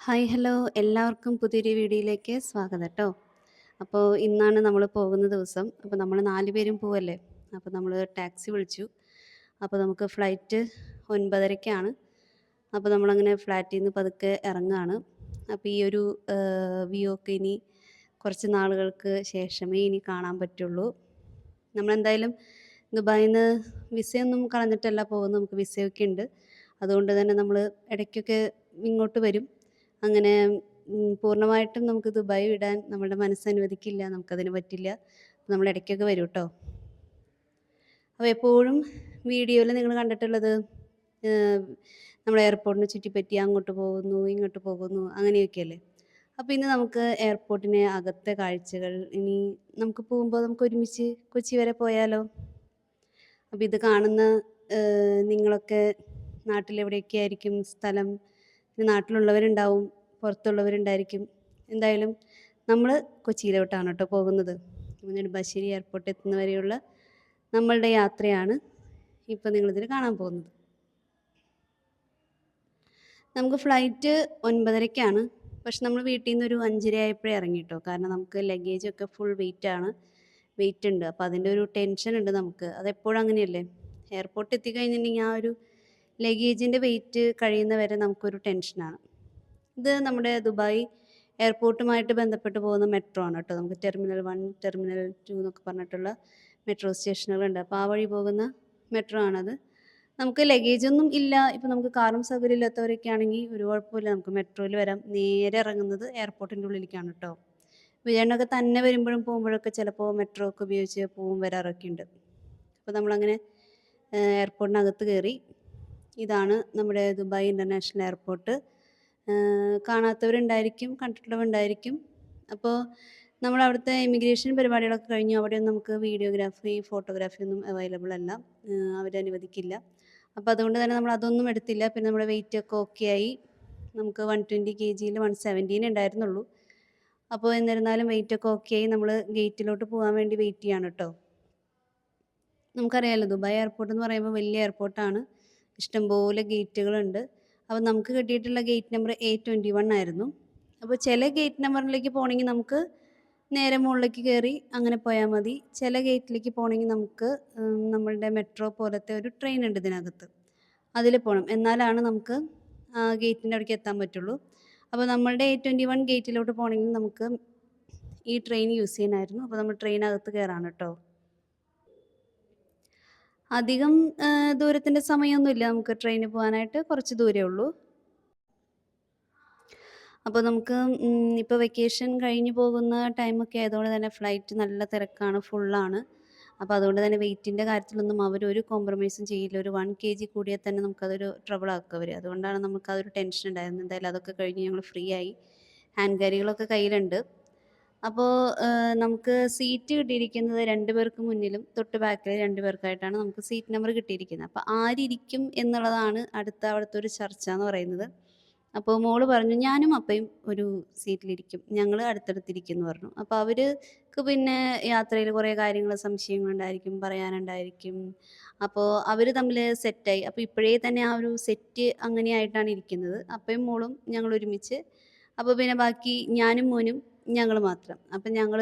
Hi hello. എല്ലാവർക്കും പുതിയൊരു വീഡിയോയിലേക്ക് സ്വാഗതം കേട്ടോ അപ്പോൾ ഇന്നാണ് നമ്മൾ പോകുന്ന ദിവസം. അപ്പോൾ നമ്മൾ നാല് പേരും പോവല്ലേ? അപ്പോൾ നമ്മൾ ടാക്സി വിളിച്ചു. അപ്പോൾ നമുക്ക് ഫ്ലൈറ്റ് ഒൻപതരയ്ക്കാണ് അപ്പോൾ നമ്മളങ്ങനെ ഫ്ലാറ്റിൽ നിന്ന് പതുക്കെ ഇറങ്ങുകയാണ് അപ്പോൾ ഈ ഒരു വ്യൂ ഒക്കെ ഇനി കുറച്ച് നാളുകൾക്ക് ശേഷമേ ഇനി കാണാൻ പറ്റുള്ളൂ. നമ്മളെന്തായാലും ദുബായിൽ നിന്ന് വിസയൊന്നും കളഞ്ഞിട്ടല്ല പോകുന്നത്. നമുക്ക് വിസയൊക്കെ ഉണ്ട്. അതുകൊണ്ട് തന്നെ നമ്മൾ ഇടയ്ക്കൊക്കെ ഇങ്ങോട്ട് വരും. അങ്ങനെ പൂർണമായിട്ടും നമുക്ക് ദുബായ് വിടാൻ നമ്മുടെ മനസ്സ് അനുവദിക്കില്ല നമുക്കതിന് പറ്റില്ല. നമ്മൾ ഇടയ്ക്കൊക്കെ വരും കേട്ടോ അപ്പോൾ എപ്പോഴും വീഡിയോയിൽ നിങ്ങൾ കണ്ടിട്ടുള്ളത് നമ്മൾ എയർപോർട്ടിനെ ചുറ്റിപ്പറ്റി അങ്ങോട്ട് പോകുന്നു ഇങ്ങോട്ട് പോകുന്നു അങ്ങനെയൊക്കെയല്ലേ? അപ്പോൾ ഇന്ന് നമുക്ക് എയർപോർട്ടിനെ അകത്തെ കാഴ്ചകൾ ഇനി നമുക്ക് പോകുമ്പോൾ നമുക്ക് ഒരുമിച്ച് കൊച്ചി വരെ പോയാലോ? അപ്പോൾ ഇത് കാണുന്ന നിങ്ങളൊക്കെ നാട്ടിലെവിടെയൊക്കെ ആയിരിക്കും സ്ഥലം നാട്ടിലുള്ളവരുണ്ടാവും പുറത്തുള്ളവരുണ്ടായിരിക്കും. എന്തായാലും നമ്മൾ കൊച്ചിയിലോട്ടാണ് കേട്ടോ പോകുന്നത്. നെടുമ്പാശ്ശേരി എയർപോർട്ട് എത്തുന്നവരെയുള്ള നമ്മളുടെ യാത്രയാണ് ഇപ്പോൾ നിങ്ങളിതിൽ കാണാൻ പോകുന്നത്. നമുക്ക് ഫ്ലൈറ്റ് ഒൻപതരയ്ക്കാണ് പക്ഷെ നമ്മൾ വീട്ടിൽ നിന്ന് ഒരു അഞ്ചര ആയപ്പോഴേ ഇറങ്ങി കേട്ടോ കാരണം നമുക്ക് ലഗേജ് ഒക്കെ ഫുൾ വെയിറ്റ് ആണ്. വെയിറ്റ് ഉണ്ട്. അപ്പോൾ അതിന്റെ ഒരു ടെൻഷൻ ഉണ്ട് നമുക്ക്. അതെപ്പോഴും അങ്ങനെയല്ലേ? എയർപോർട്ട് എത്തിക്കഴിഞ്ഞിട്ടുണ്ടെങ്കിൽ ആ ഒരു ലഗേജിന്റെ വെയിറ്റ് കഴിയുന്നവരെ നമുക്കൊരു ടെൻഷനാണ് ഇത് നമ്മുടെ ദുബായ് എയർപോർട്ടുമായിട്ട് ബന്ധപ്പെട്ട് പോകുന്ന മെട്രോ ആണ് കേട്ടോ. നമുക്ക് ടെർമിനൽ വൺ ടെർമിനൽ ടു എന്നൊക്കെ പറഞ്ഞിട്ടുള്ള മെട്രോ സ്റ്റേഷനുകളുണ്ട് അപ്പോൾ ആ വഴി പോകുന്ന മെട്രോ ആണത്. നമുക്ക് ലഗേജ് ഒന്നും ഇല്ല. ഇപ്പം നമുക്ക് കാറും സൗകര്യം ഇല്ലാത്തവരൊക്കെ ആണെങ്കിൽ ഒരു കുഴപ്പമില്ല. നമുക്ക് മെട്രോയിൽ വരാം. നേരെ ഇറങ്ങുന്നത് എയർപോർട്ടിന്റെ ഉള്ളിലേക്കാണ് കേട്ടോ. വിജയണ്ണൊക്കെ തന്നെ വരുമ്പോഴും പോകുമ്പോഴൊക്കെ ചിലപ്പോൾ മെട്രോ ഒക്കെ ഉപയോഗിച്ച് പോവും വരാറൊക്കെ ഉണ്ട്. അപ്പോൾ നമ്മളങ്ങനെ എയർപോർട്ടിനകത്ത് കയറി. ഇതാണ് നമ്മുടെ ദുബായ് ഇന്റർനാഷണൽ എയർപോർട്ട് കാണാത്തവരുണ്ടായിരിക്കും കണ്ടിട്ടുള്ളവരുണ്ടായിരിക്കും. അപ്പോൾ നമ്മൾ അവിടുത്തെ ഇമിഗ്രേഷൻ പരിപാടികളൊക്കെ കഴിഞ്ഞു. അവിടെ നമുക്ക് വീഡിയോഗ്രാഫി ഫോട്ടോഗ്രാഫി ഒന്നും അവൈലബിൾ അല്ല. അവരനുവദിക്കില്ല അപ്പോൾ അതുകൊണ്ട് തന്നെ നമ്മൾ അതൊന്നും എടുത്തില്ല. പിന്നെ നമ്മുടെ വെയിറ്റ് ഒക്കെ ഓക്കെ ആയി. നമുക്ക് വൺ ട്വന്റി കെ ജിയിൽ വൺ സെവന്റീൻ ഉണ്ടായിരുന്നുള്ളൂ. അപ്പോൾ എന്നിരുന്നാലും വെയിറ്റ് ഒക്കെ ഓക്കെ ആയി. നമ്മൾ ഗേറ്റിലോട്ട് പോകാൻ വേണ്ടി വെയിറ്റ് ചെയ്യാണ് കേട്ടോ നമുക്കറിയാമല്ലോ ദുബായ് എയർപോർട്ട് എന്ന് പറയുമ്പോൾ വലിയ എയർപോർട്ടാണ് ഇഷ്ടംപോലെ ഗേറ്റുകളുണ്ട് അപ്പോൾ നമുക്ക് കിട്ടിയിട്ടുള്ള gate number A twenty one ആയിരുന്നു. അപ്പോൾ ചില ഗേറ്റ് നമ്പറിലേക്ക് പോകണമെങ്കിൽ നമുക്ക് നേരെ മുകളിലേക്ക് കയറി അങ്ങനെ പോയാൽ മതി. ചില ഗേറ്റിലേക്ക് പോകണമെങ്കിൽ നമുക്ക് നമ്മളുടെ മെട്രോ പോലത്തെ ഒരു ട്രെയിൻ ഉണ്ട് ഇതിനകത്ത്. അതിൽ പോകണം എന്നാലാണ് നമുക്ക് ഗേറ്റിന്റെ അവിടേക്ക് എത്താൻ പറ്റുള്ളൂ. അപ്പോൾ നമ്മളുടെ എ ട്വന്റി വൺ ഗേറ്റിലോട്ട് പോകണമെങ്കിൽ നമുക്ക് ഈ ട്രെയിൻ യൂസ് ചെയ്യാനായിരുന്നു. അപ്പോൾ നമ്മൾ ട്രെയിനകത്ത് കയറാണ് കേട്ടോ അധികം ദൂരത്തിന്റെ സമയമൊന്നുമില്ല നമുക്ക് ട്രെയിനിൽ പോകാനായിട്ട്. കുറച്ച് ദൂരമേ ഉള്ളൂ. അപ്പോൾ നമുക്ക് ഇപ്പോൾ വെക്കേഷൻ കഴിഞ്ഞു പോകുന്ന ടൈമൊക്കെ ആയതുകൊണ്ട് തന്നെ ഫ്ലൈറ്റ് നല്ല തിരക്കാണ് ഫുള്ളാണ് അപ്പോൾ അതുകൊണ്ട് തന്നെ വെയിറ്റിന്റെ കാര്യത്തിലൊന്നും അവർ ഒരു കോംപ്രമൈസും ചെയ്യില്ല. ഒരു വൺ കെ ജി കൂടിയാൽ തന്നെ നമുക്കതൊരു ട്രബിൾ ആക്കുക അവർ അതുകൊണ്ടാണ് നമുക്കതൊരു ടെൻഷൻ ഉണ്ടായിരുന്നത്. എന്തായാലും അതൊക്കെ കഴിഞ്ഞ് ഞങ്ങൾ ഫ്രീ ആയി. ഹാൻഡ് കാരികളൊക്കെ കയ്യിലുണ്ട്. അപ്പോൾ നമുക്ക് സീറ്റ് കിട്ടിയിരിക്കുന്നത് രണ്ട് പേർക്ക് മുന്നിലും തൊട്ട് ബാക്കിൽ രണ്ട് പേർക്കായിട്ടാണ് നമുക്ക് സീറ്റ് നമ്പർ കിട്ടിയിരിക്കുന്നത്. അപ്പോൾ ആരിക്കും എന്നുള്ളതാണ് അടുത്ത അവിടുത്തെ ഒരു ചർച്ച എന്ന് പറയുന്നത്. അപ്പോൾ മോൾ പറഞ്ഞു ഞാനും അപ്പയും ഒരു സീറ്റിലിരിക്കും ഞങ്ങൾ അടുത്തടുത്തിരിക്കുന്നു പറഞ്ഞു. അപ്പോൾ അവർക്ക് പിന്നെ യാത്രയിൽ കുറേ കാര്യങ്ങൾ സംശയങ്ങളുണ്ടായിരിക്കും പറയാനുണ്ടായിരിക്കും. അപ്പോൾ അവർ തമ്മിൽ സെറ്റായി അപ്പോൾ ഇപ്പോഴേ തന്നെ ആ ഒരു സെറ്റ് അങ്ങനെയായിട്ടാണ് ഇരിക്കുന്നത്. അപ്പയും മോളും ഞങ്ങൾ ഒരുമിച്ച് അപ്പോൾ പിന്നെ ബാക്കി ഞാനും മോനും ഞങ്ങൾ മാത്രം. അപ്പം ഞങ്ങൾ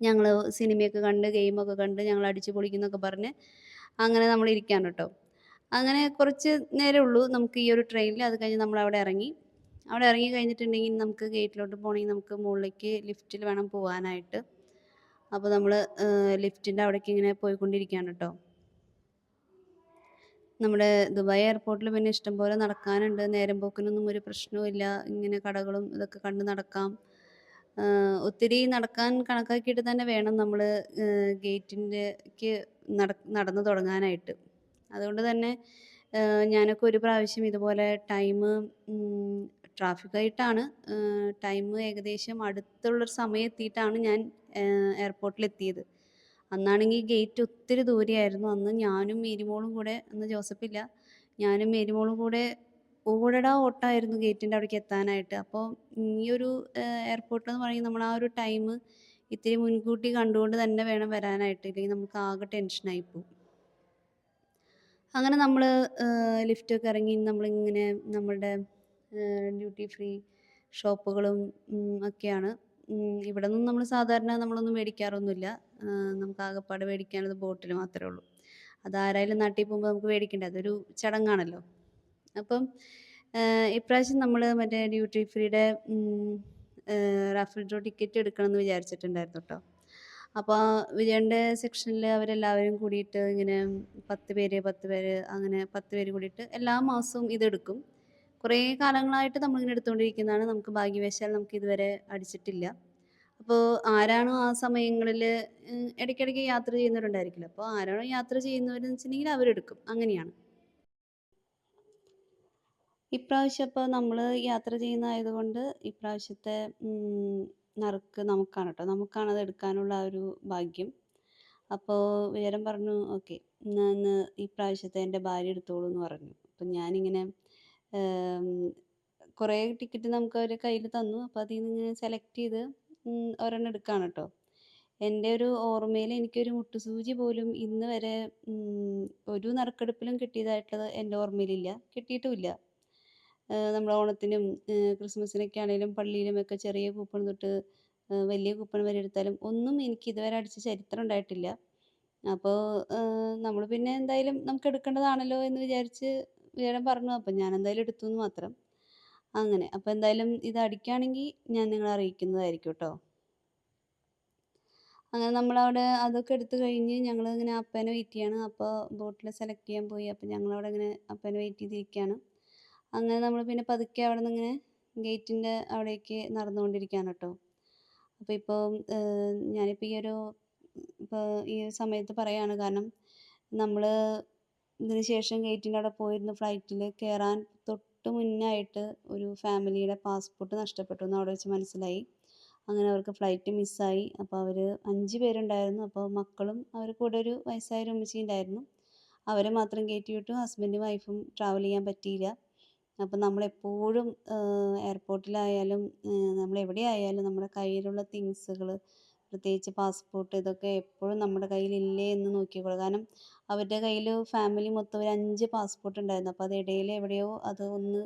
ഞങ്ങൾ സിനിമയൊക്കെ കണ്ട് ഗെയിമൊക്കെ കണ്ട് ഞങ്ങൾ അടിച്ചു പൊളിക്കുന്നൊക്കെ പറഞ്ഞ് അങ്ങനെ നമ്മൾ ഇരിക്കാൻ കേട്ടോ. അങ്ങനെ കുറച്ച് നേരമേ ഉള്ളൂ നമുക്ക് ഈ ഒരു ട്രെയിനിൽ അത് കഴിഞ്ഞ് നമ്മൾ അവിടെ ഇറങ്ങി. അവിടെ ഇറങ്ങി കഴിഞ്ഞിട്ടുണ്ടെങ്കിൽ നമുക്ക് ഗേറ്റിലോട്ട് പോകണമെങ്കിൽ നമുക്ക് മുകളിലേക്ക് ലിഫ്റ്റിൽ വേണം പോകാനായിട്ട്. അപ്പോൾ നമ്മൾ ലിഫ്റ്റിന്റെ അവിടേക്ക് ഇങ്ങനെ പോയിക്കൊണ്ടിരിക്കുകയാണ് കേട്ടോ. നമ്മുടെ ദുബായ് എയർപോർട്ടിൽ പിന്നെ ഇഷ്ടംപോലെ നടക്കാനുണ്ട്. നേരം പോക്കിനൊന്നും ഒരു പ്രശ്നവുമില്ല ഇങ്ങനെ കടകളും ഇതൊക്കെ കണ്ട് നടക്കാം. ഒത്തിരി നടക്കാൻ കണക്കാക്കിയിട്ട് തന്നെ വേണം നമ്മൾ ഗേറ്റിന്റെക്ക് നട നടന്നു തുടങ്ങാനായിട്ട്. അതുകൊണ്ട് തന്നെ ഞാനൊക്കെ ഒരു പ്രാവശ്യം ഇതുപോലെ ടൈം ട്രാഫിക്കായിട്ടാണ്. ടൈം ഏകദേശം അടുത്തുള്ളൊരു സമയം എത്തിയിട്ടാണ് ഞാൻ എയർപോർട്ടിലെത്തിയത് അന്നാണെങ്കിൽ ഗേറ്റ് ഒത്തിരി ദൂരെയായിരുന്നു. അന്ന് ഞാനും മേരിമോളും കൂടെ അന്ന് ജോസഫില്ല ഞാനും മേരിമോളും കൂടെ ഓടടാ ഓട്ടായിരുന്നു ഗേറ്റിന്റെ അവിടേക്ക് എത്താനായിട്ട്. അപ്പോൾ ഈ ഒരു എയർപോർട്ട് എന്ന് പറയുന്നത് നമ്മൾ ആ ഒരു ടൈം ഇത്തിരി മുൻകൂട്ടി കണ്ടുകൊണ്ട് തന്നെ വേണം വരാനായിട്ട്. ഇല്ലെങ്കിൽ നമുക്ക് ആകെ ടെൻഷനായി പോകും അങ്ങനെ നമ്മൾ ലിഫ്റ്റൊക്കെ ഇറങ്ങി നമ്മളിങ്ങനെ നമ്മളുടെ ഡ്യൂട്ടി ഫ്രീ ഷോപ്പുകളും ഒക്കെയാണ്. ഇവിടെ നിന്നും നമ്മൾ സാധാരണ നമ്മളൊന്നും മേടിക്കാറൊന്നുമില്ല. നമുക്ക് ആകെപ്പാട് മേടിക്കാനുള്ളത് ബോട്ടിൽ മാത്രമേ ഉള്ളൂ. അതാരായാലും നാട്ടിൽ പോകുമ്പോൾ നമുക്ക് മേടിക്കേണ്ട? അതൊരു ചടങ്ങാണല്ലോ. അപ്പം ഇപ്രാവശ്യം നമ്മൾ മറ്റേ ഡ്യൂട്ടി ഫ്രീയുടെ റാഫൽ ഡ്രോ ടിക്കറ്റ് എടുക്കണം എന്ന് വിചാരിച്ചിട്ടുണ്ടായിരുന്നു കേട്ടോ അപ്പോൾ വിജയന്റെ സെക്ഷനിൽ അവരെല്ലാവരും കൂടിയിട്ട് ഇങ്ങനെ പത്ത് പേര് പത്ത് പേര് അങ്ങനെ പത്ത് പേര് കൂടിയിട്ട് എല്ലാ മാസവും ഇതെടുക്കും. കുറേ കാലങ്ങളായിട്ട് നമ്മളിങ്ങനെ എടുത്തുകൊണ്ടിരിക്കുന്നതാണ്. നമുക്ക് ഭാഗ്യവശാൽ നമുക്ക് ഇതുവരെ അടിച്ചിട്ടില്ല. അപ്പോൾ ആരാണോ ആ സമയങ്ങളിൽ ഇടയ്ക്കിടയ്ക്ക് യാത്ര ചെയ്യുന്നവരുണ്ടായിരിക്കില്ല? അപ്പോൾ ആരാണോ യാത്ര ചെയ്യുന്നവരെന്ന് വെച്ചിട്ടുണ്ടെങ്കിൽ അവരെടുക്കും. അങ്ങനെയാണ്. ഇപ്രാവശ്യം ഇപ്പോൾ നമ്മൾ യാത്ര ചെയ്യുന്നതായതുകൊണ്ട് ഇപ്രാവശ്യത്തെ നറുക്ക് നമുക്കാണ് കേട്ടോ. നമുക്കാണ് അത് എടുക്കാനുള്ള ഒരു ഭാഗ്യം. അപ്പോൾ വിചാരം പറഞ്ഞു ഓക്കെ ഇന്ന് ഇപ്രാവശ്യത്തെ എന്റെ ഭാര്യ എടുത്തോളൂ എന്ന് പറഞ്ഞു. അപ്പം ഞാനിങ്ങനെ കുറേ ടിക്കറ്റ് നമുക്ക് അവർ കയ്യിൽ തന്നു. അപ്പോൾ അതിൽ നിന്ന് ഇങ്ങനെ സെലക്ട് ചെയ്ത് ഒരെണ്ണം എടുക്കുകയാണ് കേട്ടോ എന്റെ ഒരു ഓർമ്മയിൽ എനിക്കൊരു മുട്ടുസൂചി പോലും ഇന്ന് വരെ ഒരു നറുക്കെടുപ്പിലും കിട്ടിയതായിട്ടുള്ളത് എന്റെ ഓർമ്മയിലില്ല. കിട്ടിയിട്ടുമില്ല. നമ്മൾ ഓണത്തിനും ക്രിസ്മസിനൊക്കെ ആണെങ്കിലും പള്ളിയിലുമൊക്കെ ചെറിയ കൂപ്പൺ തൊട്ട് വലിയ കൂപ്പൺ വരെ എടുത്താലും ഒന്നും എനിക്ക് ഇതുവരെ അടിച്ച ചരിത്രം ഉണ്ടായിട്ടില്ല. അപ്പോൾ നമ്മൾ പിന്നെ എന്തായാലും നമുക്ക് എടുക്കേണ്ടതാണല്ലോ എന്ന് വിചാരിച്ച് വേഗം പറഞ്ഞു. അപ്പം ഞാൻ എന്തായാലും എടുത്തു എന്ന് മാത്രം. അങ്ങനെ. അപ്പം എന്തായാലും ഇത് അടിക്കുകയാണെങ്കിൽ ഞാൻ നിങ്ങളെ അറിയിക്കുന്നതായിരിക്കും കേട്ടോ അങ്ങനെ നമ്മളവിടെ അതൊക്കെ എടുത്തു കഴിഞ്ഞ് ഞങ്ങൾ ഇങ്ങനെ അപ്പേനെ വെയിറ്റ് ചെയ്യാണ്. അപ്പോൾ ബോട്ടിൽ സെലക്ട് ചെയ്യാൻ പോയി. അപ്പോൾ ഞങ്ങളവിടെ ഇങ്ങനെ അപ്പേനെ വെയിറ്റ് ചെയ്തിരിക്കുകയാണ് അങ്ങനെ നമ്മൾ പിന്നെ പതുക്കെ അവിടെ നിന്ന് ഇങ്ങനെ ഗേറ്റിന്റെ അവിടേക്ക് നടന്നുകൊണ്ടിരിക്കുകയാണ് കേട്ടോ അപ്പോൾ ഇപ്പോൾ ഞാനിപ്പോൾ ഈ ഒരു ഇപ്പോൾ ഈ സമയത്ത് പറയാണ് കാരണം നമ്മൾ ഇതിന് ശേഷം ഗേറ്റിന്റെ അവിടെ പോയിരുന്നു. ഫ്ലൈറ്റിൽ കയറാൻ തൊട്ട് മുന്നായിട്ട് ഒരു ഫാമിലിയുടെ പാസ്പോർട്ട് നഷ്ടപ്പെട്ടു എന്ന് അവിടെ വെച്ച് മനസ്സിലായി. അങ്ങനെ അവർക്ക് ഫ്ലൈറ്റ് മിസ്സായി അപ്പോൾ അവർ അഞ്ച് പേരുണ്ടായിരുന്നു. അപ്പോൾ മക്കളും അവർ കൂടെ ഒരു വയസ്സായ ഒരു ഉമ്മച്ചി ഉണ്ടായിരുന്നു. അവരെ മാത്രം കയറ്റി വിട്ടു. ഹസ്ബൻഡും വൈഫും ട്രാവൽ ചെയ്യാൻ പറ്റിയില്ല. അപ്പം നമ്മളെപ്പോഴും എയർപോർട്ടിലായാലും നമ്മൾ എവിടെയായാലും നമ്മുടെ കയ്യിലുള്ള തിങ്സുകൾ പ്രത്യേകിച്ച് പാസ്പോർട്ട് ഇതൊക്കെ എപ്പോഴും നമ്മുടെ കയ്യിലില്ലേ എന്ന് നോക്കിക്കോളൂ. കാരണം അവരുടെ കയ്യിൽ ഫാമിലി മൊത്തം ഒരു അഞ്ച് പാസ്പോർട്ട് ഉണ്ടായിരുന്നു. അപ്പോൾ അത് ഇടയിൽ എവിടെയോ അത് ഒന്ന്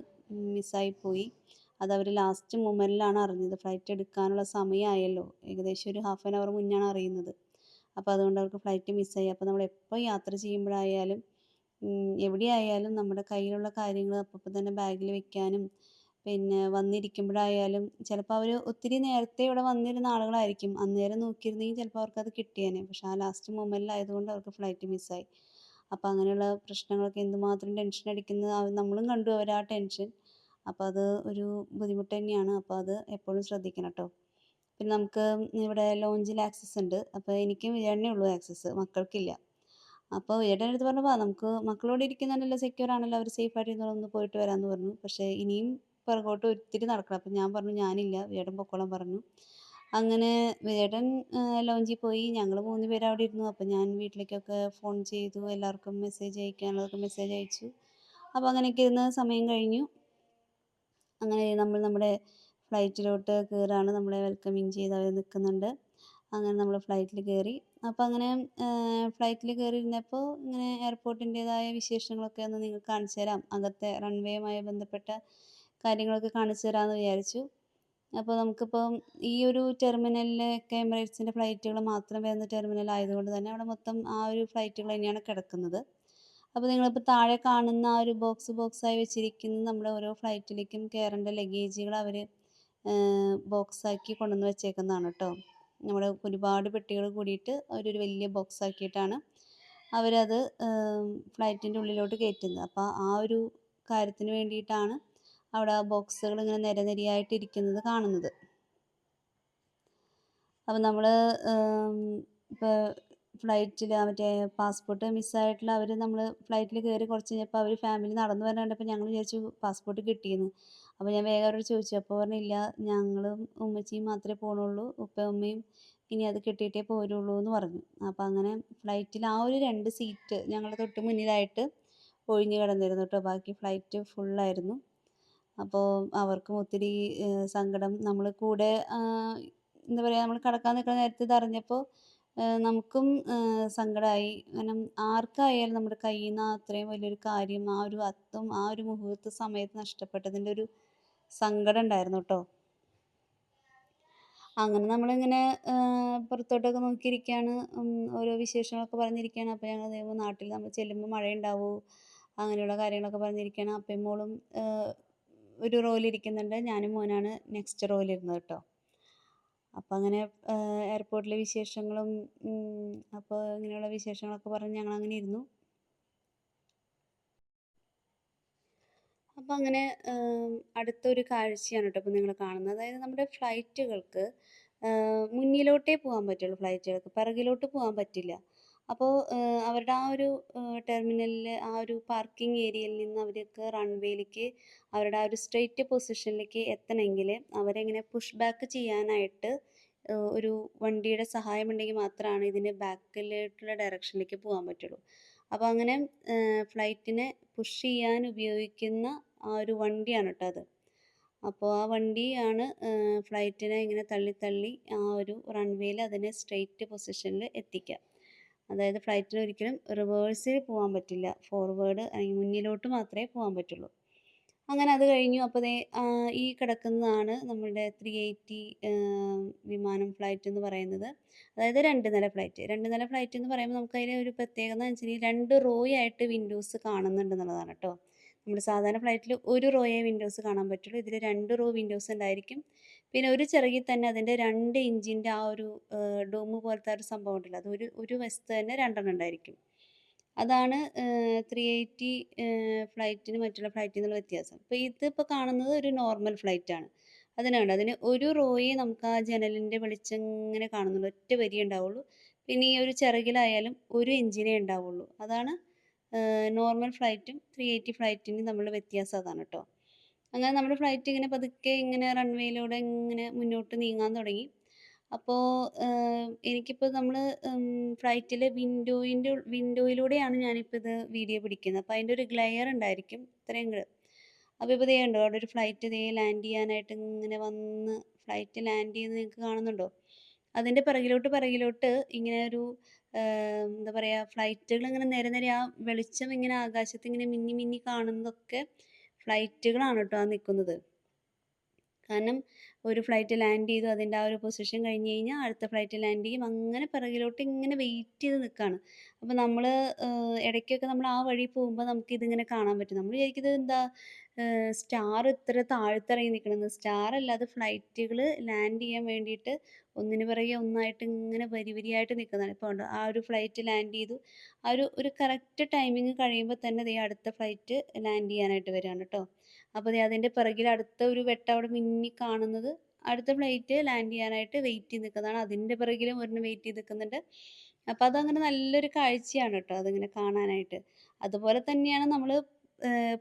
മിസ്സായി പോയി. അത് അവർ ലാസ്റ്റ് മൊമെന്റിലാണ് അറിഞ്ഞത്. ഫ്ലൈറ്റ് എടുക്കാനുള്ള സമയമായല്ലോ ഏകദേശം ഒരു ഹാഫ് ആൻ അവർ മുന്നാണ് അറിയുന്നത്. അപ്പോൾ അതുകൊണ്ട് അവർക്ക് ഫ്ലൈറ്റ് മിസ്സായി അപ്പോൾ നമ്മൾ എപ്പോൾ യാത്ര ചെയ്യുമ്പോഴായാലും എവിടെയായാലും നമ്മുടെ കയ്യിലുള്ള കാര്യങ്ങൾ അപ്പം തന്നെ ബാഗിൽ വെക്കാനും പിന്നെ വന്നിരിക്കുമ്പോഴായാലും ചിലപ്പോൾ അവർ ഒത്തിരി നേരത്തെ ഇവിടെ വന്നിരുന്ന ആളുകളായിരിക്കും. അന്നേരം നോക്കിയിരുന്നെങ്കിൽ ചിലപ്പോൾ അവർക്കത് കിട്ടിയേനെ. പക്ഷെ ആ ലാസ്റ്റ് മൊമെന്റിലായതുകൊണ്ട് അവർക്ക് ഫ്ലൈറ്റ് മിസ്സായി അപ്പോൾ അങ്ങനെയുള്ള പ്രശ്നങ്ങളൊക്കെ എന്തുമാത്രം ടെൻഷൻ അടിക്കുന്നത് നമ്മളും കണ്ടു. അവർ ആ ടെൻഷൻ അപ്പോൾ അത് ഒരു ബുദ്ധിമുട്ട് തന്നെയാണ്. അപ്പോൾ അത് എപ്പോഴും ശ്രദ്ധിക്കണം കേട്ടോ പിന്നെ നമുക്ക് ഇവിടെ ലോഞ്ചിൽ ആക്സസ് ഉണ്ട്. അപ്പോൾ എനിക്കും വിചാരണേ ഉള്ളൂ ആക്സസ് മക്കൾക്കില്ല. അപ്പോൾ ഏട്ടന്റെ അടുത്ത് പറഞ്ഞു വാ നമുക്ക് മക്കളോട് ഇരിക്കുന്നുണ്ടല്ലോ സെക്യൂർ ആണല്ലോ. അവർ സേഫ് ആയിട്ട് ഒന്ന് പോയിട്ട് വരാമെന്ന് പറഞ്ഞു. പക്ഷേ ഇനിയും പുറകോട്ട് ഒത്തിരി നടക്കണം. അപ്പം ഞാൻ പറഞ്ഞു ഞാനില്ല. വേടൻ പൊക്കോളം പറഞ്ഞു. അങ്ങനെ വേടൻ ലോഞ്ചിൽ പോയി. ഞങ്ങൾ മൂന്ന് പേര് അവിടെ ഇരുന്നു. അപ്പം ഞാൻ വീട്ടിലേക്കൊക്കെ ഫോൺ ചെയ്തു. എല്ലാവർക്കും മെസ്സേജ് അയക്കാനുള്ളതൊക്കെ മെസ്സേജ് അയച്ചു. അപ്പോൾ അങ്ങനെയൊക്കെ ഇരുന്ന് സമയം കഴിഞ്ഞു. അങ്ങനെ നമ്മൾ നമ്മുടെ ഫ്ലൈറ്റിലോട്ട് കയറാണ് നമ്മളെ വെൽക്കമിങ് ചെയ്ത് അവർ നിൽക്കുന്നുണ്ട് അങ്ങനെ നമ്മൾ ഫ്ലൈറ്റിൽ കയറി അപ്പോൾ അങ്ങനെ ഫ്ലൈറ്റിൽ കയറി ഇരുന്നപ്പോൾ ഇങ്ങനെ എയർപോർട്ടിന്റേതായ വിശേഷങ്ങളൊക്കെ ഒന്ന് നിങ്ങൾക്ക് കാണിച്ചു തരാം. അകത്തെ റൺവേയുമായി ബന്ധപ്പെട്ട കാര്യങ്ങളൊക്കെ കാണിച്ചു തരാമെന്ന് വിചാരിച്ചു. അപ്പോൾ നമുക്കിപ്പം ഈ ഒരു ടെർമിനലിലൊക്കെ എമിറേറ്റ്സിന്റെ ഫ്ലൈറ്റുകൾ മാത്രം വരുന്ന ടെർമിനൽ ആയതുകൊണ്ട് തന്നെ അവിടെ മൊത്തം ആ ഒരു ഫ്ലൈറ്റുകൾ തന്നെയാണ് കിടക്കുന്നത്. അപ്പോൾ നിങ്ങളിപ്പോൾ താഴെ കാണുന്ന ആ ഒരു ബോക്സ് ബോക്സായി വെച്ചിരിക്കുന്ന നമ്മുടെ ഓരോ ഫ്ലൈറ്റിലേക്കും കയറേണ്ട ലഗേജുകൾ അവർ ബോക്സാക്കി കൊണ്ടുവന്ന് വെച്ചേക്കുന്നതാണ് കേട്ടോ നമ്മുടെ ഒരുപാട് പെട്ടികൾ കൂടിയിട്ട് അവരൊരു വലിയ ബോക്സ് ആക്കിയിട്ടാണ് അവരത് ഫ്ലൈറ്റിന്റെ ഉള്ളിലോട്ട് കയറ്റുന്നത്. അപ്പോൾ ആ ഒരു കാര്യത്തിന് വേണ്ടിയിട്ടാണ് അവിടെ ബോക്സുകൾ ഇങ്ങനെ നിരനിരയായിട്ട് ഇരിക്കുന്നത് കാണുന്നത്. അപ്പം നമ്മൾ ഇപ്പോൾ ഫ്ലൈറ്റിൽ മറ്റേ പാസ്പോർട്ട് മിസ്സായിട്ടുള്ള അവർ നമ്മൾ ഫ്ലൈറ്റിൽ കയറി കുറച്ച് കഴിഞ്ഞപ്പോൾ അവർ ഫാമിലി നടന്നു വരാൻ കണ്ടപ്പോൾ ഞങ്ങൾ വിചാരിച്ചു പാസ്പോർട്ട് കിട്ടിയെന്ന്. അപ്പോൾ ഞാൻ വേഗം അവരോട് ചോദിച്ചു. അപ്പോൾ പറഞ്ഞില്ല ഞങ്ങളും ഉമ്മച്ചിയും മാത്രമേ പോകണുള്ളൂ ഉപ്പ ഉമ്മയും ഇനി അത് കിട്ടിയിട്ടേ പോരുള്ളൂ എന്ന് പറഞ്ഞു. അപ്പോൾ അങ്ങനെ ഫ്ലൈറ്റിൽ ആ ഒരു രണ്ട് സീറ്റ് ഞങ്ങളുടെ തൊട്ട് മുന്നിലായിട്ട് ഒഴിഞ്ഞു കിടന്നിരുന്നു കേട്ടോ. ബാക്കി ഫ്ലൈറ്റ് ഫുള്ളായിരുന്നു അപ്പോൾ അവർക്കും ഒത്തിരി സങ്കടം. നമ്മൾ കൂടെ എന്താ പറയുക നമ്മൾ കടക്കാൻ നിൽക്കുന്ന നേരത്ത് ഇതറിഞ്ഞപ്പോൾ നമുക്കും സങ്കടമായി കാരണം ആർക്കായാലും നമ്മുടെ കയ്യിൽ നിന്ന് അത്രയും വലിയൊരു കാര്യം ആ ഒരു അത്തും ആ ഒരു മുഹൂർത്ത സമയത്ത് നഷ്ടപ്പെട്ടതിന്റെ ഒരു സങ്കടം ഉണ്ടായിരുന്നു കേട്ടോ അങ്ങനെ നമ്മളിങ്ങനെ പുറത്തോട്ടൊക്കെ നോക്കിയിരിക്കുകയാണ് ഓരോ വിശേഷങ്ങളൊക്കെ പറഞ്ഞിരിക്കുകയാണ് അപ്പോൾ ഞങ്ങൾ നാട്ടിൽ നമ്മൾ ചെല്ലുമ്പോൾ മഴയുണ്ടാവുമോ അങ്ങനെയുള്ള കാര്യങ്ങളൊക്കെ പറഞ്ഞിരിക്കുകയാണ് അപ്പയും മോളും ഒരു റോയിൽ റോയിലിരിക്കുന്നുണ്ട് ഞാനും മോനാണ് നെക്സ്റ്റ് റോയിൽ ഇരുന്നത് കേട്ടോ അപ്പോൾ അങ്ങനെ എയർപോർട്ടിലെ വിശേഷങ്ങളും അപ്പോൾ ഇങ്ങനെയുള്ള വിശേഷങ്ങളൊക്കെ പറഞ്ഞ് ഞങ്ങൾ അങ്ങനെ ഇരുന്നു. അപ്പോൾ അങ്ങനെ അടുത്തൊരു കാഴ്ചയാണ് കേട്ടോ ഇപ്പോൾ നിങ്ങൾ കാണുന്നത്. അതായത് നമ്മുടെ ഫ്ലൈറ്റുകൾക്ക് മുന്നിലോട്ടേ പോകാൻ പറ്റുള്ളൂ ഫ്ലൈറ്റുകൾക്ക് പിറകിലോട്ട് പോകാൻ പറ്റില്ല. അപ്പോൾ അവരുടെ ആ ഒരു ടെർമിനലിൽ ആ ഒരു പാർക്കിംഗ് ഏരിയയിൽ നിന്ന് അവർക്ക് റൺവേയിലേക്ക് അവരുടെ ആ ഒരു സ്ട്രെയിറ്റ് പൊസിഷനിലേക്ക് എത്തണമെങ്കിൽ അവരെങ്ങനെ പുഷ് ബാക്ക് ചെയ്യാനായിട്ട് ഒരു വണ്ടിയുടെ സഹായം ഉണ്ടെങ്കിൽ മാത്രമാണ് ഇതിന് ബാക്കിലോട്ടുള്ള ഡയറക്ഷനിലേക്ക് പോകാൻ പറ്റുള്ളൂ. അപ്പോൾ അങ്ങനെ ഫ്ലൈറ്റിനെ പുഷ് ചെയ്യാൻ ഉപയോഗിക്കുന്ന ആ ഒരു വണ്ടിയാണ് കേട്ടോ അത്. അപ്പോൾ ആ വണ്ടിയാണ് ഫ്ലൈറ്റിനെ ഇങ്ങനെ തള്ളി തള്ളി ആ ഒരു റൺവേയിൽ അതിനെ സ്ട്രെയിറ്റ് പൊസിഷനിൽ എത്തിക്കുക. അതായത് ഫ്ലൈറ്റിൽ ഒരിക്കലും റിവേഴ്സിൽ പോകാൻ പറ്റില്ല. ഫോർവേഡ് അല്ലെങ്കിൽ മുന്നിലോട്ട് മാത്രമേ പോകാൻ പറ്റുള്ളൂ. അങ്ങനെ അത് കഴിഞ്ഞു. അപ്പോൾ ഈ കിടക്കുന്നതാണ് നമ്മളുടെ ത്രീ എയ്റ്റി വിമാനം ഫ്ലൈറ്റ് എന്ന് പറയുന്നത്. അതായത് രണ്ട് നില ഫ്ലൈറ്റ് രണ്ട് നില ഫ്ലൈറ്റ് എന്ന് പറയുമ്പോൾ നമുക്ക് അതിലെ ഒരു പ്രത്യേകത വെച്ചിട്ടുണ്ടെങ്കിൽ രണ്ട് റോ ആയിട്ട് വിൻഡോസ് കാണുന്നുണ്ടെന്നുള്ളതാണ് കേട്ടോ നമ്മുടെ സാധാരണ ഫ്ലൈറ്റിൽ ഒരു റോയേ വിൻഡോസ് കാണാൻ പറ്റുള്ളൂ. ഇതിൽ രണ്ട് റോ വിൻഡോസ് ഉണ്ടായിരിക്കും. പിന്നെ ഒരു ചിറകിൽ തന്നെ അതിന്റെ രണ്ട് ഇഞ്ചിന്റെ ആ ഒരു ഡോമ് പോലത്തെ ഒരു സംഭവം ഉണ്ടല്ലോ. അത് ഒരു ഒരു വശത്ത് തന്നെ രണ്ടെണ്ണം ഉണ്ടായിരിക്കും. അതാണ് ത്രീ എയ്റ്റി ഫ്ലൈറ്റിന് മറ്റുള്ള ഫ്ലൈറ്റിൽ നിന്നുള്ള വ്യത്യാസം. ഇപ്പോൾ ഇതിപ്പോൾ കാണുന്നത് ഒരു നോർമൽ ഫ്ലൈറ്റാണ് അതിനാണ് അതിന് ഒരു റോയെ നമുക്ക് ആ ജനലിന്റെ വെളിച്ചം ഇങ്ങനെ കാണുന്നുള്ളൂ? ഒറ്റ വരി ഉണ്ടാവുള്ളൂ. പിന്നെ ഈ ഒരു ചിറകിലായാലും ഒരു എഞ്ചിനേ ഉണ്ടാവുള്ളൂ. അതാണ് നോർമൽ ഫ്ലൈറ്റും ത്രീ എയ്റ്റി ഫ്ലൈറ്റിനും തമ്മിലുള്ള വ്യത്യാസം അതാണ് കേട്ടോ. അങ്ങനെ നമ്മുടെ ഫ്ലൈറ്റ് ഇങ്ങനെ പതുക്കെ ഇങ്ങനെ റൺവേയിലൂടെ ഇങ്ങനെ മുന്നോട്ട് നീങ്ങാൻ തുടങ്ങി. അപ്പോൾ എനിക്കിപ്പോൾ നമ്മൾ ഫ്ലൈറ്റിലെ വിൻഡോയിന്റെ വിൻഡോയിലൂടെയാണ് ഞാനിപ്പോൾ ഇത് വീഡിയോ പിടിക്കുന്നത്. അപ്പോൾ അതിന്റെ ഒരു ഗ്ലെയർ ഉണ്ടായിരിക്കും ഇത്രയും അപ്പോൾ ഇപ്പോൾ ദേ ഉണ്ടോ അവിടെ ഒരു ഫ്ലൈറ്റ് ദേ ലാൻഡ് ചെയ്യാനായിട്ട് ഇങ്ങനെ വന്ന് ഫ്ലൈറ്റ് ലാൻഡ് ചെയ്യുന്നത് നിങ്ങൾക്ക് കാണുന്നുണ്ടോ? അതിന്റെ പിറകിലോട്ട് പിറകിലോട്ട് ഇങ്ങനെ ഒരു എന്താ പറയുക ഫ്ലൈറ്റുകൾ ഇങ്ങനെ നേരെ നേരെ ആ വെളിച്ചം ഇങ്ങനെ ആകാശത്ത് ഇങ്ങനെ മിന്നി മിന്നി കാണുന്നതൊക്കെ ഫ്ലൈറ്റുകളാണ് കേട്ടോ നിൽക്കുന്നത് കാരണം ഒരു ഫ്ലൈറ്റ് ലാൻഡ് ചെയ്തു. അതിന്റെ ആ ഒരു പൊസിഷൻ കഴിഞ്ഞ് കഴിഞ്ഞാൽ അടുത്ത ഫ്ലൈറ്റ് ലാൻഡ് ചെയ്യും. അങ്ങനെ പിറകിലോട്ട് ഇങ്ങനെ വെയിറ്റ് ചെയ്ത് നിൽക്കുകയാണ് അപ്പോൾ നമ്മൾ ഇടയ്ക്കൊക്കെ നമ്മൾ ആ വഴി പോകുമ്പോൾ നമുക്ക് ഇതിങ്ങനെ കാണാൻ പറ്റും. നമ്മൾ വിചാരിക്കുന്നത് എന്താ സ്റ്റാർ ഇത്ര താഴ്ത്തിറങ്ങി നിൽക്കണമെന്ന് സ്റ്റാർ അല്ലാതെ ഫ്ലൈറ്റുകൾ ലാൻഡ് ചെയ്യാൻ വേണ്ടിയിട്ട് ഒന്നിന് പിറകെ ഒന്നായിട്ട് ഇങ്ങനെ വരി വരിയായിട്ട് നിൽക്കുന്നതാണ്. ഇപ്പോൾ ആ ഒരു ഫ്ലൈറ്റ് ലാൻഡ് ചെയ്തു. ആ ഒരു ഒരു കറക്റ്റ് ടൈമിങ് കഴിയുമ്പോൾ തന്നെ ദേ അടുത്ത ഫ്ലൈറ്റ് ലാൻഡ് ചെയ്യാനായിട്ട് വരികയാണ് കേട്ടോ. അപ്പോൾ ദേ അതിന്റെ പിറകിൽ അടുത്ത ഒരു വെട്ടം അവിടെ മിന്നി കാണുന്നത്. അടുത്ത ഫ്ലൈറ്റ് ലാൻഡ് ചെയ്യാനായിട്ട് വെയിറ്റ് ചെയ്ത് നിൽക്കുന്നതാണ്. അതിന്റെ പിറകിലും ഒരെണ്ണം വെയിറ്റ് ചെയ്ത് നിൽക്കുന്നുണ്ട്. അപ്പോൾ അതങ്ങനെ നല്ലൊരു കാഴ്ചയാണ് കേട്ടോ അതിങ്ങനെ കാണാനായിട്ട്. അതുപോലെ തന്നെയാണ് നമ്മൾ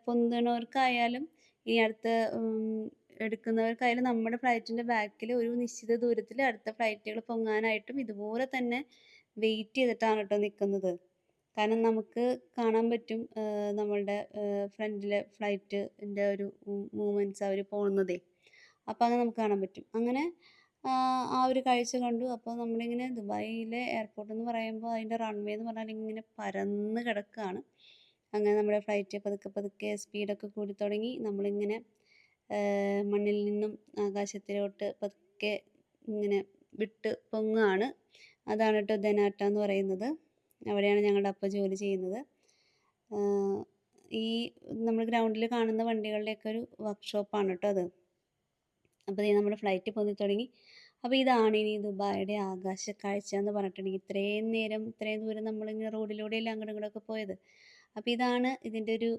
പൊന്തുന്നവർക്കായാലും ഇനി അടുത്ത എടുക്കുന്നവർക്കായാലും നമ്മുടെ ഫ്ലൈറ്റിന്റെ ബാക്കിൽ ഒരു നിശ്ചിത ദൂരത്തിൽ അടുത്ത ഫ്ലൈറ്റുകൾ പൊങ്ങാനായിട്ടും ഇതുപോലെ തന്നെ വെയിറ്റ് ചെയ്തിട്ടാണ് കേട്ടോ നിൽക്കുന്നത്. കാരണം നമുക്ക് കാണാൻ പറ്റും നമ്മളുടെ ഫ്രണ്ടിലെ ഫ്ലൈറ്റിന്റെ ഒരു മൂവ്മെന്റ്സ് അവർ പോകുന്നതേ. അപ്പോൾ അങ്ങനെ നമുക്ക് കാണാൻ പറ്റും. അങ്ങനെ ആ ഒരു കാഴ്ച കണ്ടു. അപ്പോൾ നമ്മളിങ്ങനെ ദുബായിലെ എയർപോർട്ട് എന്ന് പറയുമ്പോൾ അതിന്റെ റൺവേ എന്ന് പറഞ്ഞാൽ ഇങ്ങനെ പരന്ന് കിടക്കുകയാണ്. അങ്ങനെ നമ്മുടെ ഫ്ലൈറ്റ് പതുക്കെ പതുക്കെ സ്പീഡൊക്കെ കൂടി തുടങ്ങി. നമ്മളിങ്ങനെ മണ്ണിൽ നിന്നും ആകാശത്തിലോട്ട് പതുക്കെ ഇങ്ങനെ വിട്ട് പൊങ്ങുകയാണ്. അതാണ് കേട്ടോ ധനാട്ട എന്ന് പറയുന്നത്. അവിടെയാണ് ഞങ്ങളുടെ അപ്പ ജോലി ചെയ്യുന്നത്. ഈ നമ്മൾ ഗ്രൗണ്ടിൽ കാണുന്ന വണ്ടികളുടെയൊക്കെ ഒരു വർക്ക്ഷോപ്പാണ് കേട്ടോ അത്. അപ്പോൾ നമ്മുടെ ഫ്ലൈറ്റ് പൊന്തി തുടങ്ങി. അപ്പോൾ ഇതാണ് ഇനി ദുബായിയുടെ ആകാശ കാഴ്ച എന്ന് പറഞ്ഞിട്ടുണ്ടെങ്കിൽ ഇത്രയും നേരം ഇത്രയും ദൂരം നമ്മളിങ്ങനെ എല്ലാം അങ്ങോട്ടും ഇങ്ങോട്ടൊക്കെ പോയത്. അപ്പോൾ ഇതാണ് ഇതിന്റെ ഒരു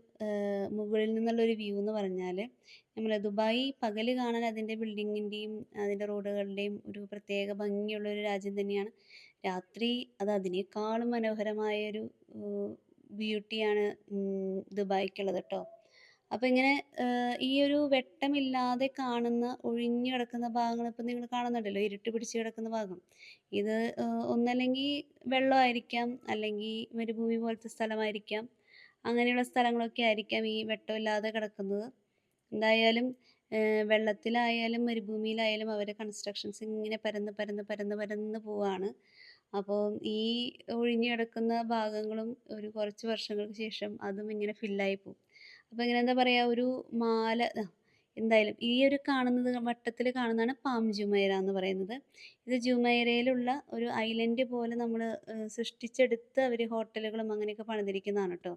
മുകളിൽ നിന്നുള്ള ഒരു വ്യൂ എന്ന് പറഞ്ഞാൽ നമ്മൾ ദുബായ് പകൽ കാണാൻ അതിന്റെ ബിൽഡിങ്ങിന്റെയും അതിന്റെ റോഡുകളുടെയും ഒരു പ്രത്യേക ഭംഗിയുള്ള ഒരു രാജ്യം തന്നെയാണ്. രാത്രി അത് അതിനേക്കാളും മനോഹരമായൊരു ബ്യൂട്ടിയാണ് ദുബായ്ക്കുള്ളത് കേട്ടോ അപ്പോൾ ഇങ്ങനെ ഈ ഒരു വെട്ടമില്ലാതെ കാണുന്ന ഒഴിഞ്ഞു കിടക്കുന്ന ഭാഗങ്ങൾ ഇപ്പം നിങ്ങൾ കാണുന്നുണ്ടല്ലോ ഇരുട്ട് പിടിച്ച് കിടക്കുന്ന ഭാഗം. ഇത് ഒന്നല്ലെങ്കിൽ വെള്ളമായിരിക്കാം അല്ലെങ്കിൽ മരുഭൂമി പോലത്തെ സ്ഥലമായിരിക്കാം. അങ്ങനെയുള്ള സ്ഥലങ്ങളൊക്കെ ആയിരിക്കാം ഈ വെട്ടമില്ലാതെ കിടക്കുന്നത്. എന്തായാലും വെള്ളത്തിലായാലും മരുഭൂമിയിലായാലും അവരെ കൺസ്ട്രക്ഷൻസ് ഇങ്ങനെ പരന്ന് പരന്ന് പരന്ന് പരന്ന് പോവാണ്. അപ്പോൾ ഈ ഒഴിഞ്ഞു കിടക്കുന്ന ഭാഗങ്ങളും ഒരു കുറച്ച് വർഷങ്ങൾക്ക് ശേഷം അതും ഇങ്ങനെ ഫില്ലായി പോകും അപ്പോൾ ഇങ്ങനെ എന്താ പറയുക ഒരു മാല എന്തായാലും ഈ ഒരു കാണുന്നത് വട്ടത്തിൽ കാണുന്നതാണ് പാം ജുമൈറ എന്ന് പറയുന്നത്. ഇത് ജുമൈറയിലുള്ള ഒരു ഐലൻഡ് പോലെ നമ്മൾ സൃഷ്ടിച്ചെടുത്ത് അവർ ഹോട്ടലുകളും അങ്ങനെയൊക്കെ പണിതിരിക്കുന്നതാണ് കേട്ടോ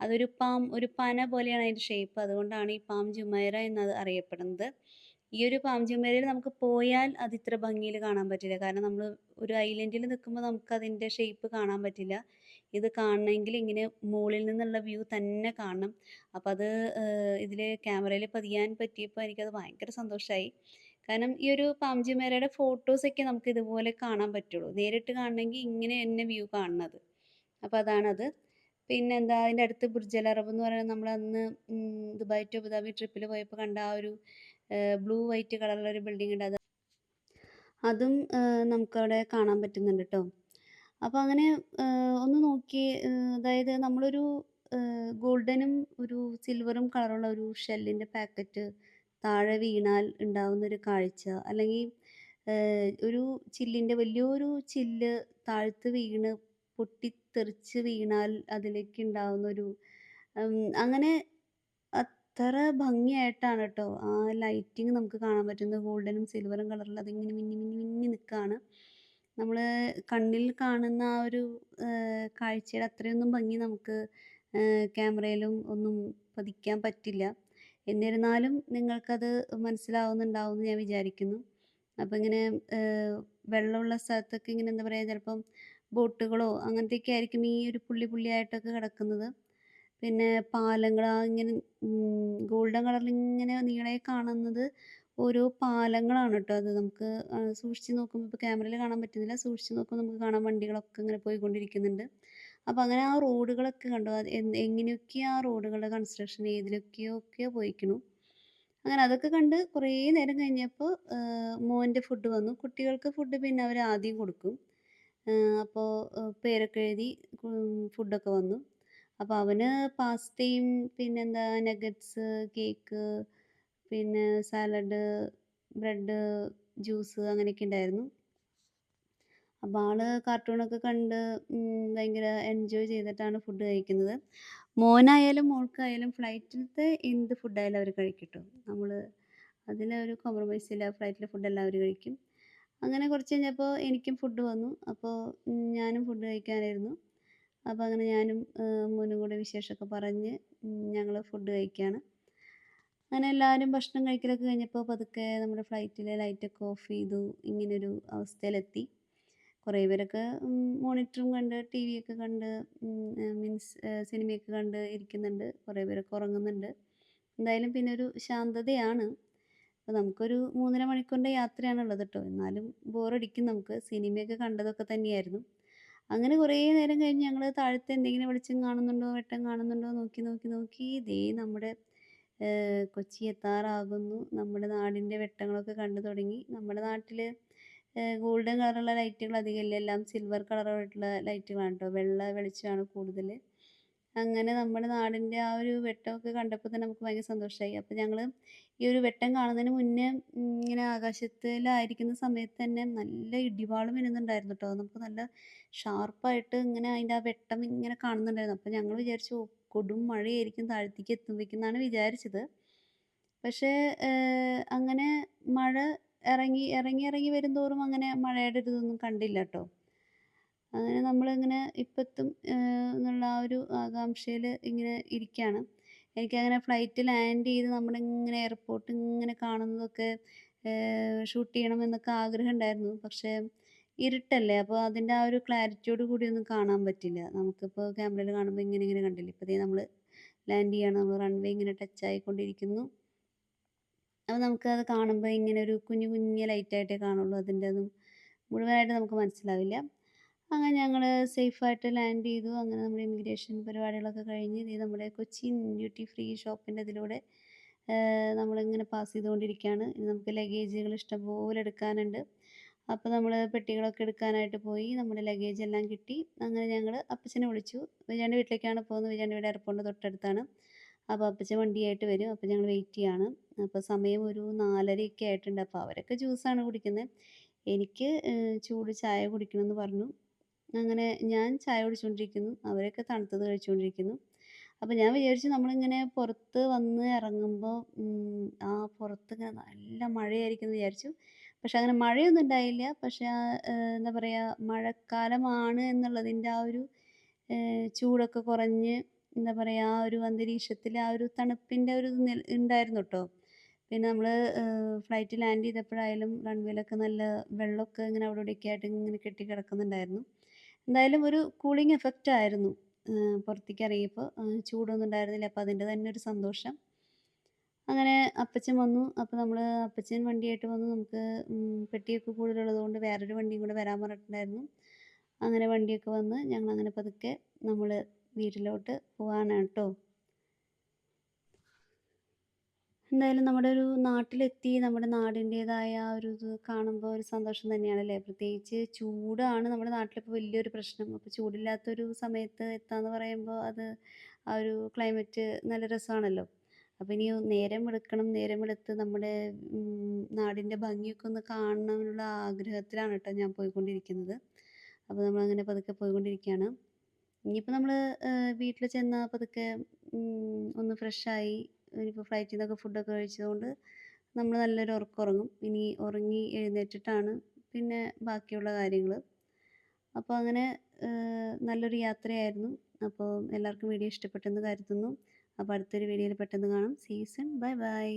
അതൊരു പാം ഒരു പന പോലെയാണ് അതിന്റെ ഷേപ്പ് അതുകൊണ്ടാണ് ഈ പാം ജുമൈറ എന്നത് അറിയപ്പെടുന്നത്. ഈ ഒരു പാം ജുമൈറയിൽ നമുക്ക് പോയാൽ അത് ഇത്ര ഭംഗിയിൽ കാണാൻ പറ്റില്ല. കാരണം നമ്മൾ ഒരു ഐലൻഡിൽ നിൽക്കുമ്പോൾ നമുക്ക് അതിന്റെ ഷേപ്പ് കാണാൻ പറ്റില്ല. ഇത് കാണണമെങ്കിൽ ഇങ്ങനെ മുകളിൽ നിന്നുള്ള വ്യൂ തന്നെ കാണണം. അപ്പോൾ അത് ഇതിൽ ക്യാമറയിൽ പതിയാൻ പറ്റിയപ്പോൾ എനിക്കത് ഭയങ്കര സന്തോഷമായി കാരണം ഈ ഒരു ഫോട്ടോസ് ഫോട്ടോസൊക്കെ നമുക്ക് ഇതുപോലെ കാണാൻ പറ്റുള്ളൂ. നേരിട്ട് കാണണമെങ്കിൽ ഇങ്ങനെ തന്നെ വ്യൂ കാണുന്നത് അപ്പോൾ അതാണത്. പിന്നെ എന്താ അതിന്റെ അടുത്ത് ബുർജൽ അറബ് എന്ന് പറയുന്നത് നമ്മൾ അന്ന് ദുബായ് ടു അബുദാബി ട്രിപ്പിൽ പോയപ്പോൾ കണ്ട ആ ഒരു ബ്ലൂ വൈറ്റ് കളറുള്ള ഒരു ബിൽഡിംഗ് ഉണ്ട്. അത് അതും നമുക്കവിടെ കാണാൻ പറ്റുന്നുണ്ട് കേട്ടോ അപ്പോൾ അങ്ങനെ ഒന്ന് നോക്കി അതായത് നമ്മളൊരു ഗോൾഡനും ഒരു സിൽവറും കളറുള്ള ഒരു ഷെല്ലിന്റെ പാക്കറ്റ് താഴെ വീണാൽ ഉണ്ടാകുന്ന ഒരു കാഴ്ച. അല്ലെങ്കിൽ ഒരു ചില്ലിന്റെ വലിയൊരു ചില്ല് താഴത്ത് വീണ് പൊട്ടിത്തെറിച്ച് വീണാൽ അതിലേക്ക് ഉണ്ടാകുന്ന ഒരു അങ്ങനെ അത്ര ഭംഗിയായിട്ടാണ് കേട്ടോ ആ ലൈറ്റിങ് നമുക്ക് കാണാൻ പറ്റുന്നത്. ഗോൾഡനും സിൽവറും കളറിൽ അതിങ്ങനെ മിന്നി മിന്നി മിന്നി നിൽക്കുകയാണ് നമ്മൾ കണ്ണിൽ കാണുന്ന ആ ഒരു കാഴ്ചയുടെ അത്രയൊന്നും ഭംഗി നമുക്ക് ക്യാമറയിലും ഒന്നും പതിക്കാൻ പറ്റില്ല. എന്നിരുന്നാലും നിങ്ങൾക്കത് മനസ്സിലാവുന്നുണ്ടാവും എന്ന് ഞാൻ വിചാരിക്കുന്നു. അപ്പോൾ ഇങ്ങനെ വെള്ളമുള്ള സ്ഥലത്തൊക്കെ ഇങ്ങനെ എന്താ പറയുക ചിലപ്പം ബോട്ടുകളോ അങ്ങനത്തെയൊക്കെ ആയിരിക്കും ഈ ഒരു പുള്ളി പുള്ളിയായിട്ടൊക്കെ കിടക്കുന്നത്. പിന്നെ പാലങ്ങൾ ഇങ്ങനെ ഗോൾഡൻ കളറിൽ ഇങ്ങനെ നീളെ കാണുന്നത് ഓരോ പാലങ്ങളാണ് കേട്ടോ അത് നമുക്ക് സൂക്ഷിച്ച് നോക്കുമ്പോൾ ഇപ്പോൾ ക്യാമറയിൽ കാണാൻ പറ്റുന്നില്ല. സൂക്ഷിച്ച് നോക്കുമ്പോൾ നമുക്ക് കാണാൻ വണ്ടികളൊക്കെ ഇങ്ങനെ പോയിക്കൊണ്ടിരിക്കുന്നുണ്ട്. അപ്പോൾ അങ്ങനെ ആ റോഡുകളൊക്കെ കണ്ടോ. എങ്ങനെയൊക്കെ ആ റോഡുകളുടെ കൺസ്ട്രക്ഷൻ ഏതിലൊക്കെയോ ഒക്കെ പോയിക്കണു. അങ്ങനെ അതൊക്കെ കണ്ട് കുറേ നേരം കഴിഞ്ഞപ്പോൾ മോന്റെ ഫുഡ് വന്നു. കുട്ടികൾക്ക് ഫുഡ് പിന്നെ അവർ ആദ്യം കൊടുക്കും അപ്പോൾ പേരൊക്കെ എഴുതി ഫുഡൊക്കെ വന്നു. അപ്പോൾ അവന് പാസ്തയും പിന്നെന്താ നഗറ്റ്സ് കേക്ക് പിന്നെ സാലഡ് ബ്രെഡ് ജ്യൂസ് അങ്ങനെയൊക്കെ ഉണ്ടായിരുന്നു. അപ്പോൾ ആൾ കാർട്ടൂണൊക്കെ കണ്ട് ഭയങ്കര എൻജോയ് ചെയ്തിട്ടാണ് ഫുഡ് കഴിക്കുന്നത്. മോനായാലും മോൾക്കായാലും ഫ്ലൈറ്റിലത്തെ എന്ത് ഫുഡായാലും അവർ കഴിക്കട്ടോ. നമ്മൾ അതിലൊരു കോംപ്രമൈസ് ഇല്ല. ഫ്ലൈറ്റിലെ ഫുഡെല്ലാം അവർ കഴിക്കും. അങ്ങനെ കുറച്ച് കഴിഞ്ഞപ്പോൾ എനിക്കും ഫുഡ് വന്നു. അപ്പോൾ ഞാനും ഫുഡ് കഴിക്കാനായിരുന്നു. അപ്പോൾ അങ്ങനെ ഞാനും മോനും കൂടെ വിശേഷമൊക്കെ പറഞ്ഞ് ഞങ്ങൾ ഫുഡ് കഴിക്കുകയാണ് അങ്ങനെ എല്ലാവരും ഭക്ഷണം കഴിക്കലൊക്കെ കഴിഞ്ഞപ്പോൾ പതുക്കെ നമ്മുടെ ഫ്ലൈറ്റിലെ ലൈറ്റൊക്കെ ഓഫ് ചെയ്തു. ഇങ്ങനൊരു അവസ്ഥയിലെത്തി. കുറേ പേരൊക്കെ മോണിറ്ററും കണ്ട് ടി വിയൊക്കെ കണ്ട് മീൻസ് സിനിമയൊക്കെ കണ്ട് ഇരിക്കുന്നുണ്ട്. കുറേ പേരൊക്കെ ഉറങ്ങുന്നുണ്ട്. എന്തായാലും പിന്നെ ഒരു ശാന്തതയാണ്. അപ്പോൾ നമുക്കൊരു മൂന്നര മണിക്കൂറിന്റെ യാത്രയാണുള്ളത് കേട്ടോ എന്നാലും ബോറടിക്കും നമുക്ക്. സിനിമയൊക്കെ കണ്ടതൊക്കെ തന്നെയായിരുന്നു. അങ്ങനെ കുറേ നേരം കഴിഞ്ഞ് ഞങ്ങൾ താഴത്തെ എന്തെങ്കിലും വെളിച്ചം കാണുന്നുണ്ടോ വെട്ടം കാണുന്നുണ്ടോ നോക്കി നോക്കി നോക്കി ദേ നമ്മുടെ കൊച്ചി എത്താറാകുന്നു. നമ്മുടെ നാടിന്റെ വെട്ടങ്ങളൊക്കെ കണ്ടു തുടങ്ങി. നമ്മുടെ നാട്ടിൽ ഗോൾഡൻ കളറുള്ള ലൈറ്റുകൾ അധികമില്ല എല്ലാം സിൽവർ കളറായിട്ടുള്ള ലൈറ്റുകളാണ് കേട്ടോ. വെള്ള വെളിച്ചമാണ് കൂടുതൽ അങ്ങനെ നമ്മുടെ നാടിന്റെ ആ ഒരു വെട്ടമൊക്കെ കണ്ടപ്പോൾ തന്നെ നമുക്ക് ഭയങ്കര സന്തോഷമായി അപ്പോൾ ഞങ്ങൾ ഈ ഒരു വെട്ടം കാണുന്നതിന് മുന്നേ ഇങ്ങനെ ആകാശത്തിലായിരിക്കുന്ന സമയത്ത് തന്നെ നല്ല ഇടിവാളും വരുന്നുണ്ടായിരുന്നു കേട്ടോ നമുക്ക് നല്ല ഷാർപ്പായിട്ട് ഇങ്ങനെ അതിന്റെ ആ വെട്ടം ഇങ്ങനെ കാണുന്നുണ്ടായിരുന്നു. അപ്പോൾ ഞങ്ങൾ വിചാരിച്ചു കൊടും മഴയായിരിക്കും താഴത്തേക്ക് എത്തുമ്പോഴേക്കും എന്നാണ് വിചാരിച്ചത്. പക്ഷേ അങ്ങനെ മഴ ഇറങ്ങി ഇറങ്ങി ഇറങ്ങി വരുന്തോറും അങ്ങനെ മഴയുടെ ഇതൊന്നും കണ്ടില്ല കേട്ടോ അങ്ങനെ നമ്മളിങ്ങനെ ഇപ്പത്തും എന്നുള്ള ആ ഒരു ആകാംക്ഷയിൽ ഇങ്ങനെ ഇരിക്കുകയാണ് എനിക്കങ്ങനെ ഫ്ലൈറ്റ് ലാൻഡ് ചെയ്ത് നമ്മളിങ്ങനെ എയർപോർട്ട് ഇങ്ങനെ കാണുന്നതൊക്കെ ഷൂട്ട് ചെയ്യണമെന്നൊക്കെ ആഗ്രഹം ഉണ്ടായിരുന്നു പക്ഷേ ഇരുട്ടല്ലേ? അപ്പോൾ അതിന്റെ ആ ഒരു ക്ലാരിറ്റിയോട് കൂടി ഒന്നും കാണാൻ പറ്റില്ല. നമുക്കിപ്പോൾ ക്യാമറയിൽ കാണുമ്പോൾ ഇങ്ങനെ ഇങ്ങനെ കണ്ടില്ലേ? ഇപ്പോൾ നമ്മൾ ലാൻഡ് ചെയ്യാണ്. നമ്മൾ റൺവേ ഇങ്ങനെ ടച്ച് ആയിക്കൊണ്ടിരിക്കുന്നു. അപ്പോൾ അത് കാണുമ്പോൾ ഇങ്ങനെ ഒരു കുഞ്ഞു കുഞ്ഞു ലൈറ്റായിട്ടേ കാണുള്ളൂ. അതിന്റെ ഒന്നും മുഴുവനായിട്ട് നമുക്ക് മനസ്സിലാവില്ല. അങ്ങനെ ഞങ്ങൾ സേഫായിട്ട് ലാൻഡ് ചെയ്തു. അങ്ങനെ നമ്മുടെ ഇമിഗ്രേഷൻ പരിപാടികളൊക്കെ കഴിഞ്ഞ് ഇത് നമ്മുടെ കൊച്ചി ഡ്യൂട്ടി ഫ്രീ ഷോപ്പിന്റെ ഇതിലൂടെ നമ്മളിങ്ങനെ പാസ് ചെയ്തുകൊണ്ടിരിക്കുകയാണ് ഇനി നമുക്ക് ലഗേജുകൾ ഇഷ്ടംപോലെ എടുക്കാനുണ്ട്. അപ്പോൾ നമ്മൾ പെട്ടികളൊക്കെ എടുക്കാനായിട്ട് പോയി നമ്മുടെ ലഗേജ് എല്ലാം കിട്ടി. അങ്ങനെ ഞങ്ങൾ അപ്പച്ചനെ വിളിച്ചു. വിജയന്റെ വീട്ടിലേക്കാണ് പോകുന്നത്. വിജയന്റെ വീട് എയർപോർട്ടിന്റെ തൊട്ടടുത്താണ്. അപ്പോൾ അപ്പച്ചൻ വണ്ടിയായിട്ട് വരും. അപ്പോൾ ഞങ്ങൾ വെയിറ്റ് ചെയ്യാണ്. അപ്പോൾ സമയം ഒരു നാലരയൊക്കെ ആയിട്ടുണ്ട്. അപ്പോൾ അവരൊക്കെ ജ്യൂസാണ് കുടിക്കുന്നത്. എനിക്ക് ചൂട് ചായ കുടിക്കണമെന്ന് പറഞ്ഞു. അങ്ങനെ ഞാൻ ചായ കുടിച്ചുകൊണ്ടിരിക്കുന്നു അവരൊക്കെ തണുത്തത് കഴിച്ചുകൊണ്ടിരിക്കുന്നു അപ്പോൾ ഞാൻ വിചാരിച്ചു നമ്മളിങ്ങനെ പുറത്ത് വന്ന് ഇറങ്ങുമ്പോൾ ആ പുറത്ത് ഇങ്ങനെ നല്ല മഴയായിരിക്കും എന്ന് വിചാരിച്ചു. പക്ഷെ അങ്ങനെ മഴയൊന്നും ഉണ്ടായില്ല. പക്ഷെ എന്താ പറയുക മഴക്കാലമാണ് എന്നുള്ളതിന്റെ ആ ഒരു ചൂടൊക്കെ കുറഞ്ഞ് എന്താ പറയുക ആ ഒരു അന്തരീക്ഷത്തിൽ ആ ഒരു തണുപ്പിന്റെ ഒരു ഉണ്ടായിരുന്നു കേട്ടോ. പിന്നെ നമ്മൾ ഫ്ലൈറ്റ് ലാൻഡ് ചെയ്തപ്പോഴായാലും റൺവേയിലൊക്കെ നല്ല വെള്ളമൊക്കെ ഇങ്ങനെ അവിടെ ഇവിടെയൊക്കെ ആയിട്ട് ഇങ്ങനെ കെട്ടി കിടക്കുന്നുണ്ടായിരുന്നു. എന്തായാലും ഒരു കൂളിംഗ് എഫക്റ്റ് ആയിരുന്നു പുറത്തേക്ക് ഇറങ്ങിയപ്പോൾ. ചൂടൊന്നും ഉണ്ടായിരുന്നില്ല. അപ്പോൾ അതിന്റെ തന്നെ ഒരു സന്തോഷം. അങ്ങനെ അപ്പച്ചൻ വന്നു. അപ്പോൾ നമ്മൾ അപ്പച്ചൻ വണ്ടിയായിട്ട് വന്നു. നമുക്ക് പെട്ടിയൊക്കെ കൂടുതലുള്ളത് കൊണ്ട് വേറൊരു വണ്ടിയും കൂടെ വരാൻ പറഞ്ഞിട്ടുണ്ടായിരുന്നു. അങ്ങനെ വണ്ടിയൊക്കെ വന്ന് ഞങ്ങൾ അങ്ങനെ പതുക്കെ നമ്മൾ വീട്ടിലോട്ട് പോവാണ് കേട്ടോ. എന്തായാലും നമ്മുടെ ഒരു നാട്ടിലെത്തി നമ്മുടെ നാടിന്റേതായ ഒരു ഇത് കാണുമ്പോൾ ഒരു സന്തോഷം തന്നെയാണ് അല്ലേ പ്രത്യേകിച്ച് ചൂടാണ് നമ്മുടെ നാട്ടിലിപ്പോൾ വലിയൊരു പ്രശ്നം. അപ്പോൾ ചൂടില്ലാത്തൊരു സമയത്ത് എത്താന്ന് പറയുമ്പോൾ അത് ആ ഒരു ക്ലൈമറ്റ് നല്ല രസമാണല്ലോ. അപ്പോൾ ഇനി നേരം എടുക്കണം നേരം എടുത്ത് നമ്മുടെ നാടിന്റെ ഭംഗിയൊക്കെ ഒന്ന് കാണണമെന്നുള്ള ആഗ്രഹത്തിലാണ് കേട്ടോ ഞാൻ പോയിക്കൊണ്ടിരിക്കുന്നത്. അപ്പോൾ നമ്മളങ്ങനെ പതുക്കെ പോയിക്കൊണ്ടിരിക്കുകയാണ്. ഇനിയിപ്പോൾ നമ്മൾ വീട്ടിൽ ചെന്നാൽ പതുക്കെ ഒന്ന് ഫ്രഷായി ഇനിയിപ്പോൾ ഫ്ലൈറ്റിൽ നിന്നൊക്കെ ഫുഡൊക്കെ കഴിച്ചതുകൊണ്ട് നമ്മൾ നല്ലൊരു ഉറക്കം ഉറങ്ങും ഇനി ഉറങ്ങി എഴുന്നേറ്റിട്ടാണ് പിന്നെ ബാക്കിയുള്ള കാര്യങ്ങൾ അപ്പോൾ അങ്ങനെ നല്ലൊരു യാത്രയായിരുന്നു. അപ്പോൾ എല്ലാവർക്കും വീഡിയോ ഇഷ്ടപ്പെട്ടെന്ന് കരുതുന്നു. അപ്പോൾ അടുത്തൊരു വീഡിയോയിൽ പെട്ടെന്ന് കാണാം. Season bye bye